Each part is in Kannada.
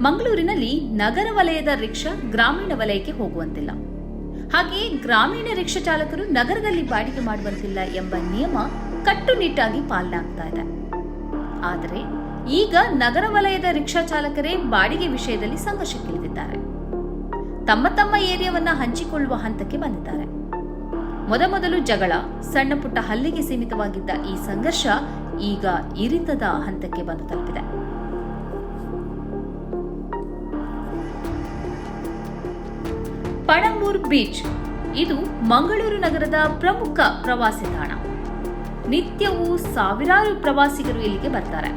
ಮಂಗಳೂರಿನಲ್ಲಿ ನಗರ ವಲಯದ ರಿಕ್ಷಾ ಗ್ರಾಮೀಣ ವಲಯಕ್ಕೆ ಹೋಗುವಂತಿಲ್ಲ. ಹಾಗೆಯೇ ಗ್ರಾಮೀಣ ರಿಕ್ಷಾ ಚಾಲಕರು ನಗರದಲ್ಲಿ ಬಾಡಿಗೆ ಮಾಡುವಂತಿಲ್ಲ ಎಂಬ ನಿಯಮ ಕಟ್ಟುನಿಟ್ಟಾಗಿ ಪಾಲನೆ ಆಗ್ತಾ ಇದೆ. ಆದರೆ ಈಗ ನಗರ ವಲಯದ ರಿಕ್ಷಾ ಚಾಲಕರೇ ಬಾಡಿಗೆ ವಿಷಯದಲ್ಲಿ ಸಂಘರ್ಷಕ್ಕಿಳಿದಿದ್ದಾರೆ. ತಮ್ಮ ತಮ್ಮ ಏರಿಯಾವನ್ನ ಹಂಚಿಕೊಳ್ಳುವ ಹಂತಕ್ಕೆ ಬಂದಿದ್ದಾರೆ. ಮೊದಮೊದಲು ಜಗಳ, ಸಣ್ಣ ಪುಟ್ಟ ಹಲ್ಲಿಗೆ ಸೀಮಿತವಾಗಿದ್ದ ಈ ಸಂಘರ್ಷ ಈಗ ಇರಿತದ ಹಂತಕ್ಕೆ ಬಂದು ತಲುಪಿದೆ. ಪಣಂಬೂರ್ ಬೀಚ್. ಇದು ಮಂಗಳೂರು ನಗರದ ಪ್ರಮುಖ ಪ್ರವಾಸಿ ತಾಣ. ನಿತ್ಯವೂ ಸಾವಿರಾರು ಪ್ರವಾಸಿಗರು ಇಲ್ಲಿಗೆ ಬರ್ತಾರೆ.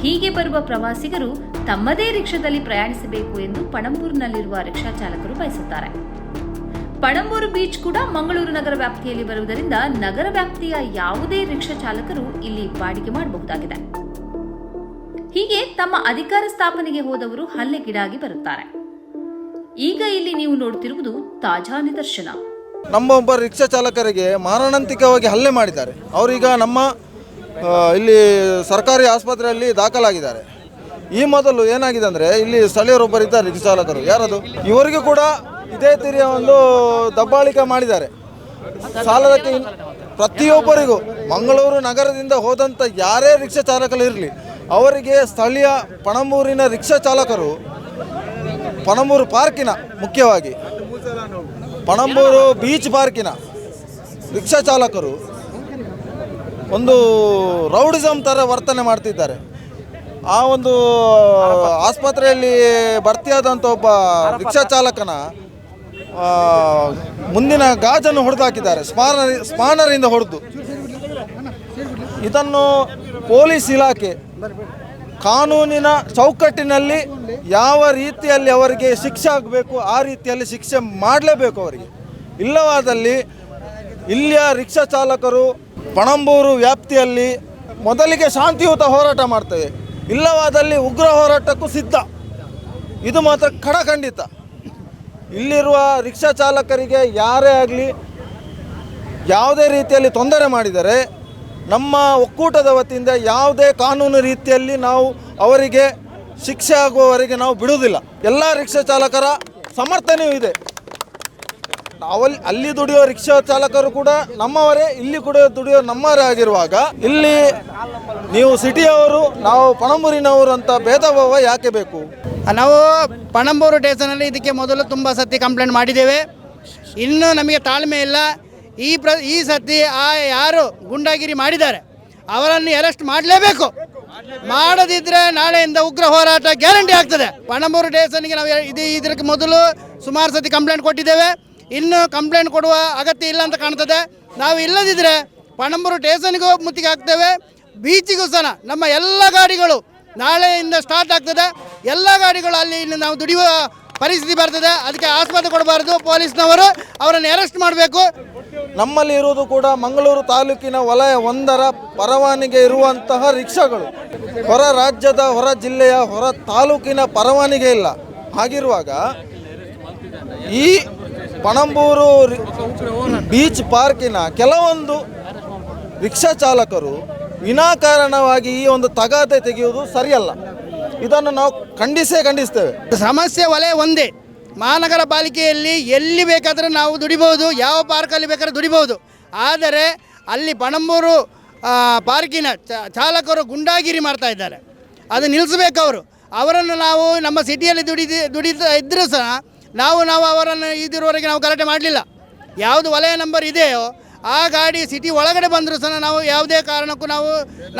ಹೀಗೆ ಬರುವ ಪ್ರವಾಸಿಗರು ತಮ್ಮದೇ ರಿಕ್ಷಾದಲ್ಲಿ ಪ್ರಯಾಣಿಸಬೇಕು ಎಂದು ಪಣಂಬೂರಿನಲ್ಲಿರುವ ರಿಕ್ಷಾ ಚಾಲಕರು ಬಯಸುತ್ತಾರೆ. ಪಣಂಬೂರು ಬೀಚ್ ಕೂಡ ಮಂಗಳೂರು ನಗರ ವ್ಯಾಪ್ತಿಯಲ್ಲಿ ಬರುವುದರಿಂದ ನಗರ ವ್ಯಾಪ್ತಿಯ ಯಾವುದೇ ರಿಕ್ಷಾ ಚಾಲಕರು ಇಲ್ಲಿ ಬಾಡಿಗೆ ಮಾಡಬಹುದಾಗಿದೆ. ಹೀಗೆ ತಮ್ಮ ಅಧಿಕಾರ ಸ್ಥಾಪನೆಗೆ ಹೋದವರು ಹಲ್ಲೆಗೀಡಾಗಿ ಬರುತ್ತಾರೆ. ಈಗ ಇಲ್ಲಿ ನೀವು ನೋಡ್ತಿರುವುದು ತಾಜಾ ನಿದರ್ಶನ. ನಮ್ಮ ಒಬ್ಬ ರಿಕ್ಷಾ ಚಾಲಕರಿಗೆ ಮಾರಣಾಂತಿಕವಾಗಿ ಹಲ್ಲೆ ಮಾಡಿದ್ದಾರೆ. ಅವರೀಗ ನಮ್ಮ ಇಲ್ಲಿ ಸರ್ಕಾರಿ ಆಸ್ಪತ್ರೆಯಲ್ಲಿ ದಾಖಲಾಗಿದ್ದಾರೆ. ಈ ಮೊದಲು ಏನಾಗಿದೆ ಅಂದರೆ, ಇಲ್ಲಿ ಸ್ಥಳೀಯರೊಬ್ಬರಿದ್ದಾರೆ ರಿಕ್ಷಾ ಚಾಲಕರು. ಯಾರದು? ಇವರಿಗೂ ಕೂಡ ಇದೇ ರೀತಿಯ ಒಂದು ದಬ್ಬಾಳಿಕೆ ಮಾಡಿದ್ದಾರೆ. ಸಾಲದ ಪ್ರತಿಯೊಬ್ಬರಿಗೂ, ಮಂಗಳೂರು ನಗರದಿಂದ ಹೋದಂಥ ಯಾರೇ ರಿಕ್ಷಾ ಚಾಲಕರು ಇರಲಿ, ಅವರಿಗೆ ಸ್ಥಳೀಯ ಪಣಂಬೂರಿನ ರಿಕ್ಷಾ ಚಾಲಕರು ಪಣಂಬೂರು ಪಾರ್ಕಿನ ಮುಖ್ಯವಾಗಿ. ಪಣಂಬೂರು ಬೀಚ್ ಪಾರ್ಕಿನ ರಿಕ್ಷಾ ಚಾಲಕರು ಒಂದು ರೌಡಿಸಮ್ ಥರ ವರ್ತನೆ ಮಾಡ್ತಿದ್ದಾರೆ. ಆ ಒಂದು ಆಸ್ಪತ್ರೆಯಲ್ಲಿ ಭರ್ತಿಯಾದಂಥ ಒಬ್ಬ ರಿಕ್ಷಾ ಚಾಲಕನ ಮುಂದಿನ ಗಾಜನ್ನು ಹೊಡೆದಾಕಿದ್ದಾರೆ. ಸ್ಪಾನರ್ ಸ್ಪಾನರಿಂದ ಹೊಡೆದು. ಇದನ್ನು ಪೊಲೀಸ್ ಇಲಾಖೆ ಕಾನೂನಿನ ಚೌಕಟ್ಟಿನಲ್ಲಿ ಯಾವ ರೀತಿಯಲ್ಲಿ ಅವರಿಗೆ ಶಿಕ್ಷೆ ಆಗಬೇಕು, ಆ ರೀತಿಯಲ್ಲಿ ಶಿಕ್ಷೆ ಮಾಡಲೇಬೇಕು ಅವರಿಗೆ. ಇಲ್ಲವಾದಲ್ಲಿ ಇಲ್ಲಿಯ ರಿಕ್ಷಾ ಚಾಲಕರು ಪಣಂಬೂರು ವ್ಯಾಪ್ತಿಯಲ್ಲಿ ಮೊದಲಿಗೆ ಶಾಂತಿಯುತ ಹೋರಾಟ ಮಾಡ್ತೇವೆ. ಇಲ್ಲವಾದಲ್ಲಿ ಉಗ್ರ ಹೋರಾಟಕ್ಕೂ ಸಿದ್ಧ. ಇದು ಮಾತ್ರ ಖಡಖಂಡಿತ. ಇಲ್ಲಿರುವ ರಿಕ್ಷಾ ಚಾಲಕರಿಗೆ ಯಾರೇ ಆಗಲಿ ಯಾವುದೇ ರೀತಿಯಲ್ಲಿ ತೊಂದರೆ ಮಾಡಿದರೆ ನಮ್ಮ ಒಕ್ಕೂಟದ ವತಿಯಿಂದ ಯಾವುದೇ ಕಾನೂನು ರೀತಿಯಲ್ಲಿ ನಾವು ಅವರಿಗೆ ಶಿಕ್ಷೆ ಆಗುವವರೆಗೆ ನಾವು ಬಿಡುವುದಿಲ್ಲ. ಎಲ್ಲ ರಿಕ್ಷಾ ಚಾಲಕರ ಸಮರ್ಥನೆಯೂ ಇದೆ. ಅವಲ್ಲಿ ಅಲ್ಲಿ ದುಡಿಯೋ ರಿಕ್ಷಾ ಚಾಲಕರು ಕೂಡ ನಮ್ಮವರೇ, ಇಲ್ಲಿ ಕೂಡ ದುಡಿಯೋ ನಮ್ಮವರೇ ಆಗಿರುವಾಗ ಇಲ್ಲಿ ನೀವು ಸಿಟಿಯವರು, ನಾವು ಪಣಂಬೂರಿನವರು ಅಂತ ಭೇದ ಭಾವ ಯಾಕೆ ಬೇಕು? ನಾವು ಪಣಂಬೂರು ಸ್ಟೇಷನಲ್ಲಿ ಇದಕ್ಕೆ ಮೊದಲು ತುಂಬ ಸತಿ ಕಂಪ್ಲೇಂಟ್ ಮಾಡಿದ್ದೇವೆ. ಇನ್ನೂ ನಮಗೆ ತಾಳ್ಮೆ ಇಲ್ಲ. ಈ ಪ್ರ ಈ ಸತಿ ಆ ಯಾರು ಗುಂಡಾಗಿರಿ ಮಾಡಿದ್ದಾರೆ, ಅವರನ್ನು ಅರೆಸ್ಟ್ ಮಾಡಲೇಬೇಕು. ಮಾಡದಿದ್ದರೆ ನಾಳೆಯಿಂದ ಉಗ್ರ ಹೋರಾಟ ಗ್ಯಾರಂಟಿ ಆಗ್ತದೆ. ಪಣಮೂರು ಡೇಸನ್ಗೆ ನಾವು ಇದು ಇದಕ್ಕೆ ಮೊದಲು ಸುಮಾರು ಸತಿ ಕಂಪ್ಲೇಂಟ್ ಕೊಟ್ಟಿದ್ದೇವೆ. ಇನ್ನು ಕಂಪ್ಲೇಂಟ್ ಕೊಡುವ ಅಗತ್ಯ ಇಲ್ಲ ಅಂತ ಕಾಣ್ತದೆ. ನಾವು ಇಲ್ಲದಿದ್ದರೆ ಪಣಂಬೂರು ಟೇಸನ್ಗೂ ಮುತ್ತಿಗೆ ಹಾಕ್ತೇವೆ. ಬೀಚಿಗೂ ಸಹ ನಮ್ಮ ಎಲ್ಲ ಗಾಡಿಗಳು ನಾಳೆಯಿಂದ ಸ್ಟಾರ್ಟ್ ಆಗ್ತದೆ. ಎಲ್ಲ ಗಾಡಿಗಳು ಅಲ್ಲಿ ಇಲ್ಲಿ ನಾವು ದುಡಿಯುವ ಪರಿಸ್ಥಿತಿ ಬರ್ತದೆ. ಅದಕ್ಕೆ ಆಸ್ಪತ್ರೆ ಕೊಡಬಾರ್ದು. ಪೊಲೀಸ್ನವರು ಅವರನ್ನು ಅರೆಸ್ಟ್ ಮಾಡಬೇಕು. ನಮ್ಮಲ್ಲಿ ಇರುವುದು ಕೂಡ ಮಂಗಳೂರು ತಾಲೂಕಿನ ವಲಯ ಒಂದರ ಪರವಾನಿಗೆ ಇರುವಂತಹ ರಿಕ್ಷಾಗಳು. ಹೊರ ರಾಜ್ಯದ, ಹೊರ ಜಿಲ್ಲೆಯ, ಹೊರ ತಾಲೂಕಿನ ಪರವಾನಿಗೆ ಇಲ್ಲ. ಹಾಗಿರುವಾಗ ಈ ಪಣಂಬೂರು ಬೀಚ್ ಪಾರ್ಕಿನ ಕೆಲವೊಂದು ರಿಕ್ಷಾ ಚಾಲಕರು ವಿನಾಕಾರಣವಾಗಿ ಈ ಒಂದು ತಗಾದೆ ತೆಗೆಯುವುದು ಸರಿಯಲ್ಲ. ಇದನ್ನು ನಾವು ಖಂಡಿಸೇ ಖಂಡಿಸ್ತೇವೆ. ಸಮಸ್ಯೆ ವಲಯ ಒಂದೇ. ಮಹಾನಗರ ಪಾಲಿಕೆಯಲ್ಲಿ ಎಲ್ಲಿ ಬೇಕಾದರೂ ನಾವು ದುಡಿಬೋದು ಯಾವ ಪಾರ್ಕಲ್ಲಿ ಬೇಕಾದ್ರೆ ದುಡಿಬೋದು ಆದರೆ ಅಲ್ಲಿ ಪಣಂಬೂರು ಪಾರ್ಕಿನ ಚಾಲಕರು ಗುಂಡಾಗಿರಿ ಮಾಡ್ತಾ ಇದ್ದಾರೆ. ಅದು ನಿಲ್ಲಿಸ್ಬೇಕು ಅವರು. ಅವರನ್ನು ನಾವು ನಮ್ಮ ಸಿಟಿಯಲ್ಲಿ ದುಡಿದು, ದುಡಿತಾ ಇದ್ದರೂ ಸಹ ನಾವು ನಾವು ಅವರನ್ನು ಇದಿರುವವರೆಗೆ ನಾವು ಗಲಾಟೆ ಮಾಡಲಿಲ್ಲ. ಯಾವುದು ವಲಯ ನಂಬರ್ ಇದೆಯೋ, ಆ ಗಾಡಿ ಸಿಟಿ ಒಳಗಡೆ ಬಂದರೂ ಸಹ ನಾವು ಯಾವುದೇ ಕಾರಣಕ್ಕೂ ನಾವು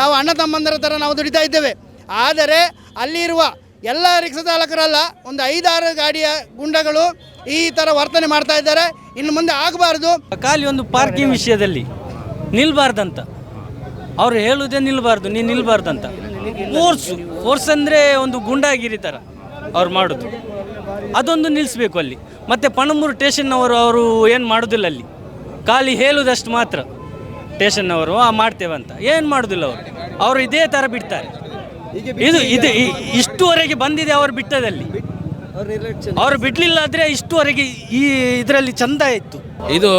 ನಾವು ಅಣ್ಣ ತಮ್ಮಂದರ ಥರ ನಾವು ದುಡಿತಾ ಇದ್ದೇವೆ. ಆದರೆ ಅಲ್ಲಿರುವ ಎಲ್ಲ ರಿಕ್ಷಾ ಚಾಲಕರಲ್ಲ, ಒಂದು ಐದಾರು ಗಾಡಿಯ ಗುಂಡಗಳು ಈ ಥರ ವರ್ತನೆ ಮಾಡ್ತಾ ಇದ್ದಾರೆ. ಇನ್ನು ಮುಂದೆ ಆಗಬಾರ್ದು. ಖಾಲಿ ಒಂದು ಪಾರ್ಕಿಂಗ್ ವಿಷಯದಲ್ಲಿ ನಿಲ್ಬಾರ್ದಂತ. ಅವ್ರು ಹೇಳುವುದೇ ನಿಲ್ಬಾರ್ದು, ನೀನು ನಿಲ್ಬಾರ್ದಂತ. ಫೋರ್ಸ್ ಫೋರ್ಸ್ ಅಂದರೆ ಒಂದು ಗುಂಡಾಗಿರಿ ಥರ ಅವ್ರು ಮಾಡೋದು. ಅದೊಂದು ನಿಲ್ಲಿಸ್ಬೇಕು ಅಲ್ಲಿ. ಮತ್ತು ಪಣಮೂರು ಸ್ಟೇಷನ್ನವರು ಅವರು ಏನು ಮಾಡೋದಿಲ್ಲ ಅಲ್ಲಿ? ಖಾಲಿ ಹೇಳುದಷ್ಟು ಮಾತ್ರ ಸ್ಟೇಷನ್ನವರು ಆ ಮಾಡ್ತೇವೆ ಅಂತ ಏನು ಮಾಡೋದಿಲ್ಲ ಅವರು. ಅವರು ಇದೇ ಥರ ಬಿಡ್ತಾರೆ. ಇದು ಇದು ಇಷ್ಟುವರೆಗೆ ಬಂದಿದೆ ಅವರು ಬಿಟ್ಟದಲ್ಲಿ. ಅವರು ಬಿಡ್ಲಿಲ್ಲ ಆದ್ರೆ ಇಷ್ಟುವರೆಗೆ ಈ ಇದರಲ್ಲಿ ಚಂದ ಇತ್ತು. ಇದು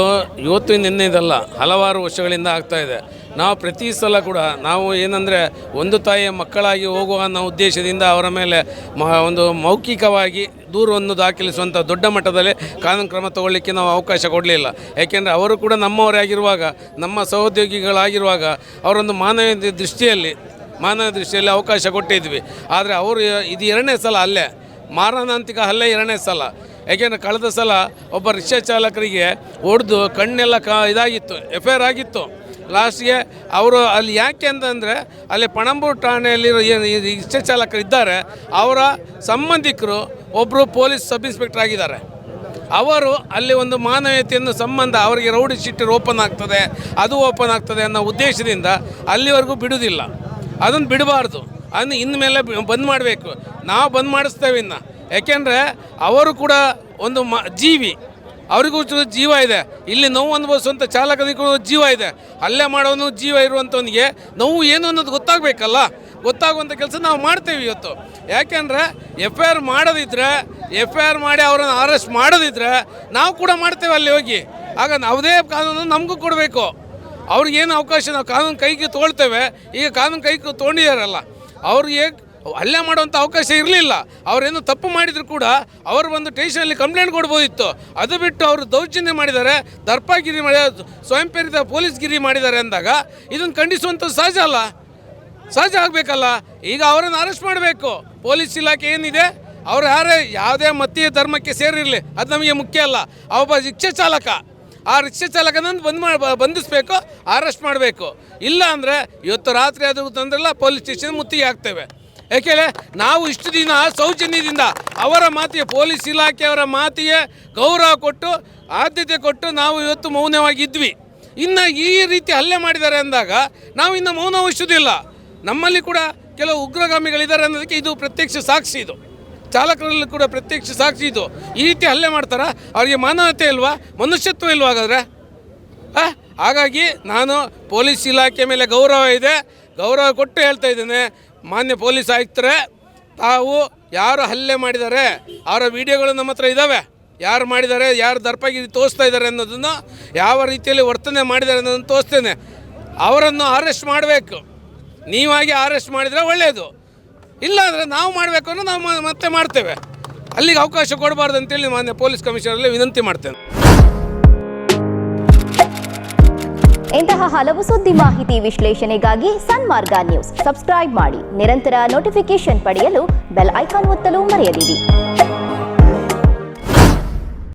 ಇವತ್ತು ನಿನ್ನೆದಲ್ಲ ಹಲವಾರು ವರ್ಷಗಳಿಂದ ಆಗ್ತಾ ಇದೆ. ನಾವು ಪ್ರತಿ ಸಲ ಕೂಡ ನಾವು ಏನಂದರೆ ಒಂದು ತಾಯಿಯ ಮಕ್ಕಳಾಗಿ ಹೋಗುವ ಅನ್ನೋ ಉದ್ದೇಶದಿಂದ ಅವರ ಮೇಲೆ ಮ ಒಂದು ಮೌಖಿಕವಾಗಿ ದೂರವನ್ನು ದಾಖಲಿಸುವಂಥ ದೊಡ್ಡ ಮಟ್ಟದಲ್ಲಿ ಕಾನೂನು ಕ್ರಮ ತಗೊಳ್ಳಿಕ್ಕೆ ನಾವು ಅವಕಾಶ ಕೊಡಲಿಲ್ಲ. ಯಾಕೆಂದರೆ ಅವರು ಕೂಡ ನಮ್ಮವರೇ ಆಗಿರುವಾಗ ನಮ್ಮ ಸಹೋದ್ಯೋಗಿಗಳಾಗಿರುವಾಗ ಅವರೊಂದು ಮಾನವೀಯ ದೃಷ್ಟಿಯಲ್ಲಿ ಮಾನವ ದೃಷ್ಟಿಯಲ್ಲಿ ಅವಕಾಶ ಕೊಟ್ಟಿದ್ವಿ. ಆದರೆ ಅವರು ಇದು ಎರಡನೇ ಸಲ ಅಲ್ಲೇ. ಮಾರಣಾಂತಿಕ ಹಲ್ಲೆ ಎರಡನೇ ಸಲ. ಯಾಕೆಂದರೆ ಕಳೆದ ಸಲ ಒಬ್ಬ ರಿಕ್ಷಾ ಚಾಲಕರಿಗೆ ಹೊಡೆದು ಕಣ್ಣೆಲ್ಲ ಕ ಇದಾಗಿತ್ತು ಎಫ್ ಆಗಿತ್ತು. ಲಾಸ್ಟ್ಗೆ ಅವರು ಅಲ್ಲಿ ಯಾಕೆ ಅಂತಂದರೆ ಅಲ್ಲಿ ಪಣಂಬೂರು ಠಾಣೆಯಲ್ಲಿರೋ ಏನು ರಿಕ್ಷಾ ಚಾಲಕರು ಇದ್ದಾರೆ, ಅವರ ಸಂಬಂಧಿಕರು ಒಬ್ಬರು ಪೊಲೀಸ್ ಸಬ್ ಇನ್ಸ್ಪೆಕ್ಟರ್ ಆಗಿದ್ದಾರೆ. ಅವರು ಅಲ್ಲಿ ಒಂದು ಮಾನವೀಯತೆಯನ್ನು ಸಂಬಂಧ ಅವರಿಗೆ ರೌಡಿ ಶೀಟರ್ ಓಪನ್ ಆಗ್ತದೆ, ಅದು ಓಪನ್ ಆಗ್ತದೆ ಅನ್ನೋ ಉದ್ದೇಶದಿಂದ ಅಲ್ಲಿವರೆಗೂ ಬಿಡುವುದಿಲ್ಲ. ಅದನ್ನು ಬಿಡಬಾರ್ದು. ಅದನ್ನು ಮೇಲೆ ಬಂದ್ ಮಾಡಬೇಕು. ನಾವು ಬಂದ್ ಮಾಡಿಸ್ತೇವೆ ಇನ್ನು. ಯಾಕೆಂದರೆ ಅವರು ಕೂಡ ಒಂದು ಮ ಜೀವಿ. ಅವರಿಗೂ ಜೀವ ಇದೆ. ಇಲ್ಲಿ ನೋವು ಅನುಭವಿಸುವಂಥ ಚಾಲಕನಿಗೂ ಜೀವ ಇದೆ. ಅಲ್ಲೇ ಮಾಡೋನು ಜೀವ ಇರುವಂಥವನಿಗೆ ನೋವು ಏನು ಅನ್ನೋದು ಗೊತ್ತಾಗಬೇಕಲ್ಲ? ಗೊತ್ತಾಗುವಂಥ ಕೆಲಸ ನಾವು ಮಾಡ್ತೇವೆ ಇವತ್ತು. ಯಾಕೆಂದರೆ ಎಫ್ ಐ ಆರ್ ಮಾಡೋದಿದ್ರೆ ಎಫ್ ಐ ಆರ್ ಮಾಡಿ ಅವರನ್ನು ಅರೆಸ್ಟ್ ಮಾಡೋದಿದ್ರೆ ನಾವು ಕೂಡ ಮಾಡ್ತೇವೆ ಅಲ್ಲಿ ಹೋಗಿ. ಆಗ ಯಾವುದೇ ಕಾನೂನು ನಮಗೂ ಕೊಡಬೇಕು. ಅವ್ರಿಗೇನು ಅವಕಾಶ ನಾವು ಕಾನೂನು ಕೈಗೆ ತೊಗೊಳ್ತೇವೆ, ಈಗ ಕಾನೂನು ಕೈಗೆ ತೊಗೊಂಡಿದ್ದಾರಲ್ಲ ಅವ್ರಿಗೆ ಹಲ್ಲೆ ಮಾಡುವಂಥ ಅವಕಾಶ ಇರಲಿಲ್ಲ, ಅವರೇನು ತಪ್ಪು ಮಾಡಿದರೂ ಕೂಡ ಅವರು ಬಂದು ಟೇಷನಲ್ಲಿ ಕಂಪ್ಲೇಂಟ್ ಕೊಡ್ಬೋದಿತ್ತು. ಅದು ಬಿಟ್ಟು ಅವರು ದೌರ್ಜನ್ಯ ಮಾಡಿದ್ದಾರೆ, ದರ್ಪಗಿರಿ ಮಾಡಿ ಸ್ವಯಂ ಪ್ರೇರಿತ ಪೊಲೀಸ್ಗಿರಿ ಮಾಡಿದ್ದಾರೆ ಅಂದಾಗ ಇದನ್ನು ಖಂಡಿಸುವಂಥದ್ದು ಸಹಜ ಅಲ್ಲ? ಸಹಜ ಆಗಬೇಕಲ್ಲ? ಈಗ ಅವರನ್ನು ಅರೆಸ್ಟ್ ಮಾಡಬೇಕು. ಪೊಲೀಸ್ ಇಲಾಖೆ ಏನಿದೆ, ಅವ್ರು ಯಾರೇ ಯಾವುದೇ ಮತೀಯ ಧರ್ಮಕ್ಕೆ ಸೇರಿರಲಿ, ಅದು ನಮಗೆ ಮುಖ್ಯ ಅಲ್ಲ. ಅವ ರಿಕ್ಷಾ ಚಾಲಕ. ಆ ರಿಕ್ಷಾ ಚಾಲಕನನ್ನು ಬಂದ್ ಮಾಡಿ ಬಂಧಿಸಬೇಕು ಅರೆಸ್ಟ್ ಮಾಡಬೇಕು. ಇಲ್ಲ ಅಂದರೆ ಇವತ್ತು ರಾತ್ರಿ ಅದು ತಂದ್ರಲ್ಲ ಪೊಲೀಸ್ ಸ್ಟೇಷನ್ ಮುತ್ತಿಗೆ ಹಾಕ್ತೇವೆ. ಯಾಕೆಂದರೆ ನಾವು ಇಷ್ಟು ದಿನ ಸೌಜನ್ಯದಿಂದ ಅವರ ಮಾತಿಗೆ ಪೊಲೀಸ್ ಇಲಾಖೆಯವರ ಮಾತಿಗೆ ಗೌರವ ಕೊಟ್ಟು, ಆದ್ಯತೆ ಕೊಟ್ಟು ನಾವು ಇವತ್ತು ಮೌನವಾಗಿದ್ವಿ. ಇನ್ನು ಈ ರೀತಿ ಹಲ್ಲೆ ಮಾಡಿದ್ದಾರೆ ಅಂದಾಗ ನಾವು ಇನ್ನು ಮೌನ ವಹಿಸೋದಿಲ್ಲ ನಮ್ಮಲ್ಲಿ ಕೂಡ ಕೆಲವು ಉಗ್ರಗಾಮಿಗಳಿದ್ದಾರೆ ಅನ್ನೋದಕ್ಕೆ ಇದು ಪ್ರತ್ಯಕ್ಷ ಸಾಕ್ಷಿ ಇದು. ಚಾಲಕರಲ್ಲಿ ಕೂಡ ಪ್ರತ್ಯಕ್ಷ ಸಾಕ್ಷಿ ಇದು. ಈ ರೀತಿ ಹಲ್ಲೆ ಮಾಡ್ತಾರ? ಅವರಿಗೆ ಮಾನವತೆ ಇಲ್ವಾ? ಮನುಷ್ಯತ್ವ ಇಲ್ವಾ ಹಾಗಾದ್ರೆ? ಹಾಗಾಗಿ ನಾನು ಪೊಲೀಸ್ ಇಲಾಖೆ ಮೇಲೆ ಗೌರವ ಇದೆ. ಗೌರವ ಕೊಟ್ಟು ಹೇಳ್ತಾ ಇದ್ದೇನೆ. ಮಾನ್ಯ ಪೊಲೀಸ್ ಆಯುಕ್ತರೇ, ತಾವು ಯಾರು ಹಲ್ಲೆ ಮಾಡಿದ್ದಾರೆ? ಅವರ ವಿಡಿಯೋಗಳು ನಮ್ಮ ಹತ್ರ ಇದ್ದಾವೆ ಯಾರು ಮಾಡಿದ್ದಾರೆ? ಯಾರು ದರ್ಪಗಿರಿ ತೋರಿಸ್ತಾ ಇದ್ದಾರೆ ಅನ್ನೋದನ್ನು ಯಾವ ರೀತಿಯಲ್ಲಿ ವರ್ತನೆ ಮಾಡಿದ್ದಾರೆ ಅನ್ನೋದನ್ನು ತೋರಿಸ್ತೇನೆ. ಅವರನ್ನು ಅರೆಸ್ಟ್ ಮಾಡಬೇಕು. ನೀವಾಗಿ ಅರೆಸ್ಟ್ ಮಾಡಿದರೆ ಒಳ್ಳೆಯದು ಇಲ್ಲ ಅಂದರೆ ನಾವು ಮಾಡಬೇಕು ಅಂದರೆ ನಾವು ಮತ್ತೆ ಮಾಡ್ತೇವೆ. ಅಲ್ಲಿಗೆ ಅವಕಾಶ ಕೊಡಬಾರ್ದು ಅಂತೇಳಿ ಮಾನ್ಯ ಪೊಲೀಸ್ ಕಮಿಷನರಲ್ಲಿ ವಿನಂತಿ ಮಾಡ್ತೇನೆ. ಇಂತಹ ಹಲವು ಸುದ್ದಿ ಮಾಹಿತಿ ವಿಶ್ಲೇಷಣೆಗಾಗಿ ಸನ್ಮಾರ್ಗ ನ್ಯೂಸ್. ಸಬ್ಸ್ಕ್ರೈಬ್ ಮಾಡಿ. ನಿರಂತರ ನೋಟಿಫಿಕೇಶನ್ ಪಡೆಯಲು ಬೆಲ್ ಐಕಾನ್ ಒತ್ತಲು ಮರೆಯದಿರಿ.